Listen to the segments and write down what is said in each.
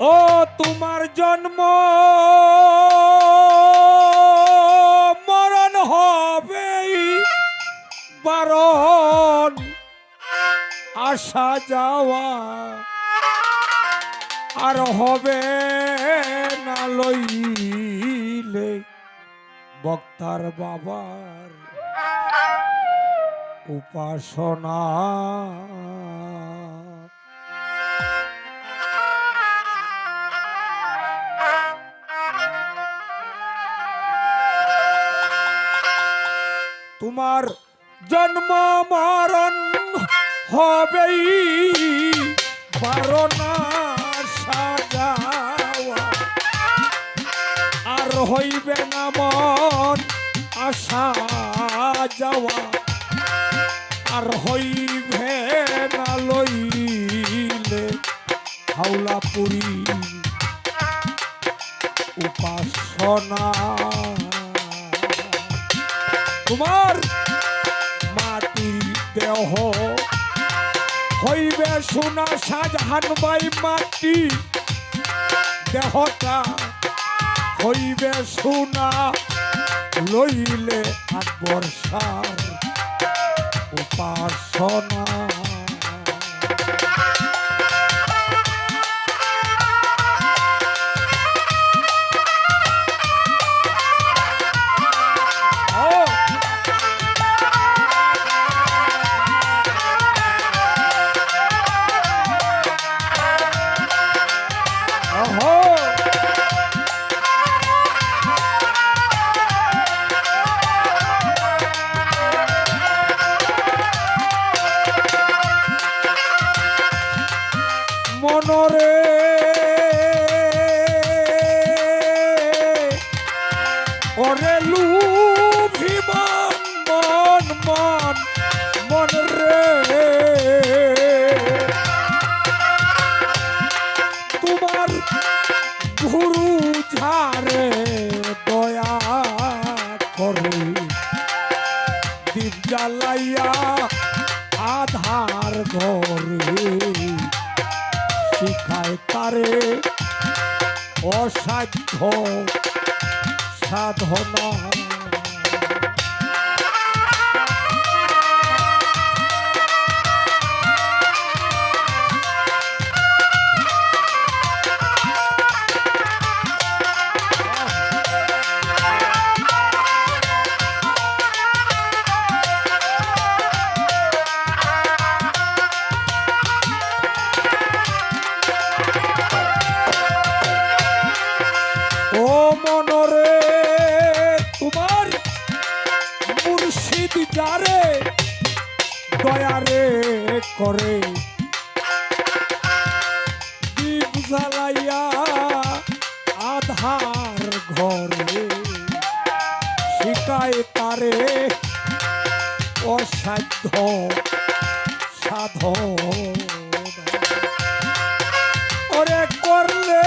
ও তোমার জন্ম, মরণ হবে বারণ আসা যাওয়া আর হবে না লইলে বক্তার বাবার উপাসনা। তোমার জন্ম মরণ হবেই। সাজাওয়া। আর হইবে না মন আসা যাওয়া। আর হইবে না লইলে হাওলা পুরী উপাসনা। তোমার মাটির দেহ হইবে সোনা সাজহান বাই মাটি। দেহটা হইবে সোনা, লইলে আকবর সার উপাসনা। শিখায় তারে অসাধ্য সাধনা। শিকায় তারে। অসাধ্য সাধন। ওরে করলে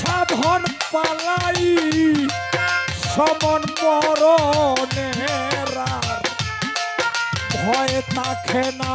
সাধন পালাই সমন মরণের ভয় তাকে না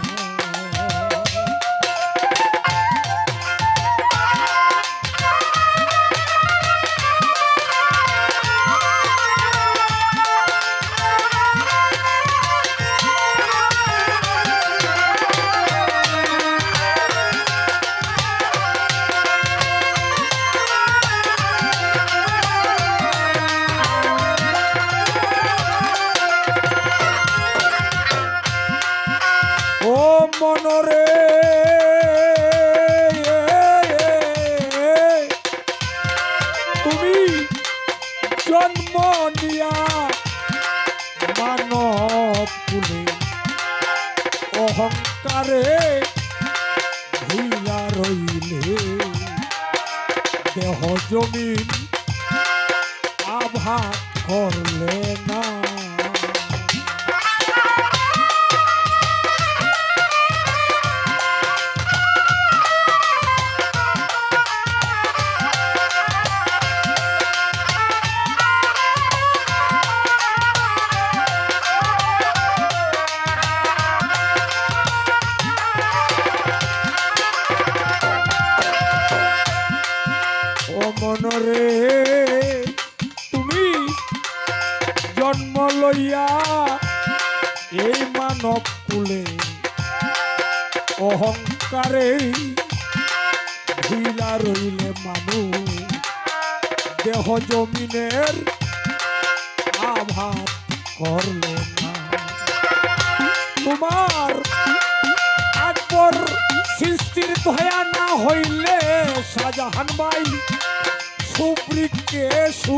জমিন জন্ম লইয়া এই মানব কুলে অহংকারে ভুইলা রইলে মানুষ। দেহ জমিনের আভাত করলে না। তোমার আকবর সৃষ্টির ধয়া না হইলে শাহজাহান ভাই সুপ্রিকে সু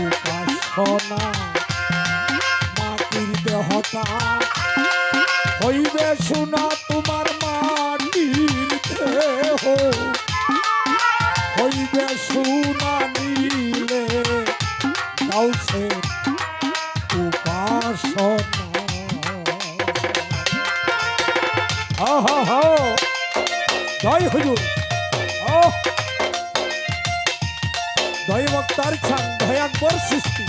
উপাসনা। মাটির দেহতা হইবে শোনা তোমার মাটির দেহ। হইবে শোনা নীলে কাউসে উপাসনা। আহা হা দয় বক্তার ছান ভয়াকবর সৃষ্টি।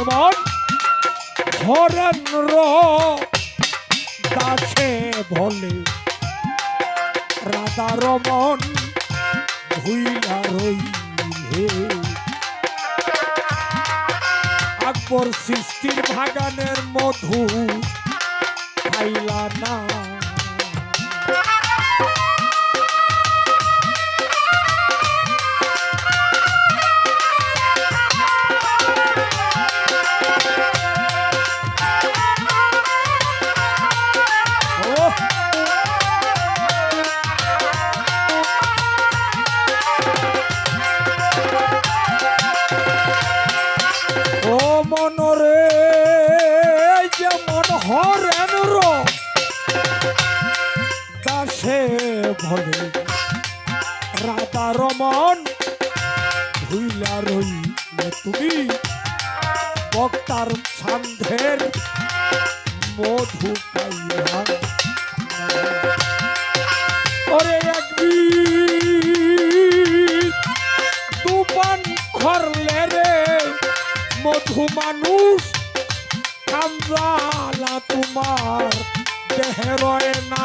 যেমন হরেন র দাসে বলে, রাধা রমন ভুইলা রইলে। আকবর সৃষ্টির ভাগানের মধু খাইলা না। দাসে ভরে রাধা রমন ভুইলা রইলে তুমি বক্তার ছান্ধের মধু পাইয়া ওরে একদিন দুপান খরলে রে মধু মানুষ কামজালা তোমার দেহে রয় না।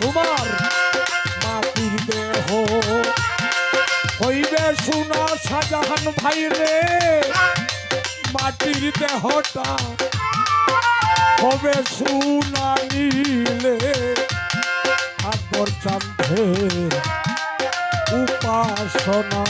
তোমার মাটির দেহ হইবে শুনা শাহজাহান ভাই রে। মাটির দেহটা হবে শুনা নিলে। মোর চাঁদের উপাসনা।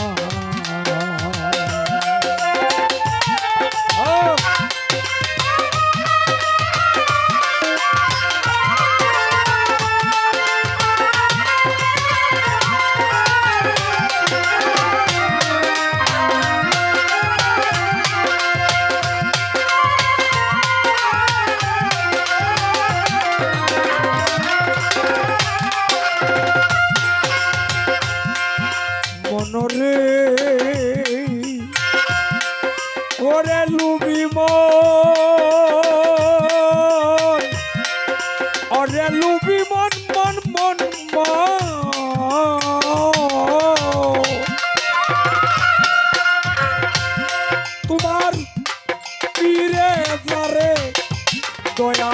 দয়া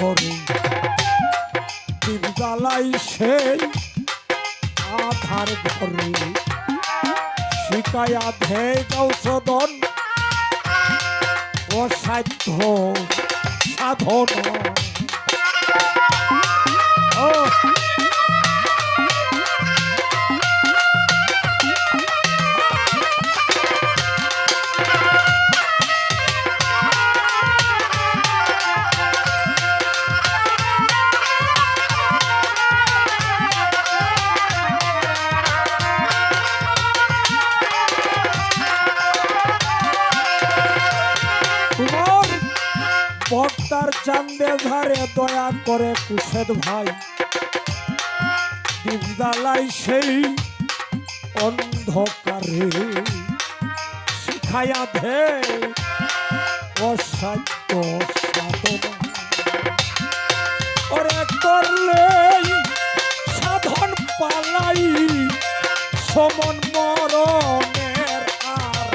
করে। দিবদালাই সেই আধার ঘরে শিকায়া ধে ঔষধন অসাধ্য সাধন। ও করে কুশেদ ভাই। দিবদালাই সেই অন্ধকারে শিখায়া ধে অসাধ্য সাধনা। ওরে করলে সাধন পালাই সমন মরণের আর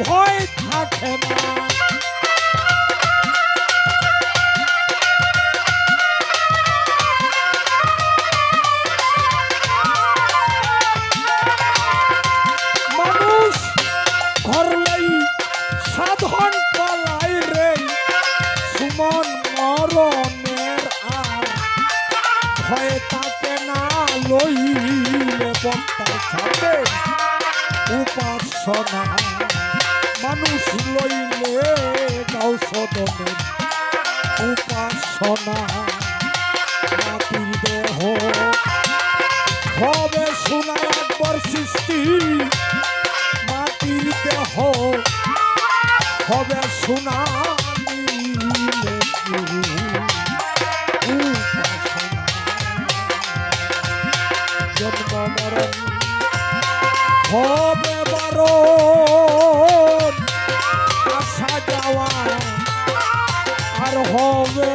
ভয় থাকে না। সোনা মাটির দেহ। হবে সোনার একবার সৃষ্টি, মাটির দেহ। হবে সোনা জন্ম মরণ হবে বারণ আসা যাওয়া, আর হবে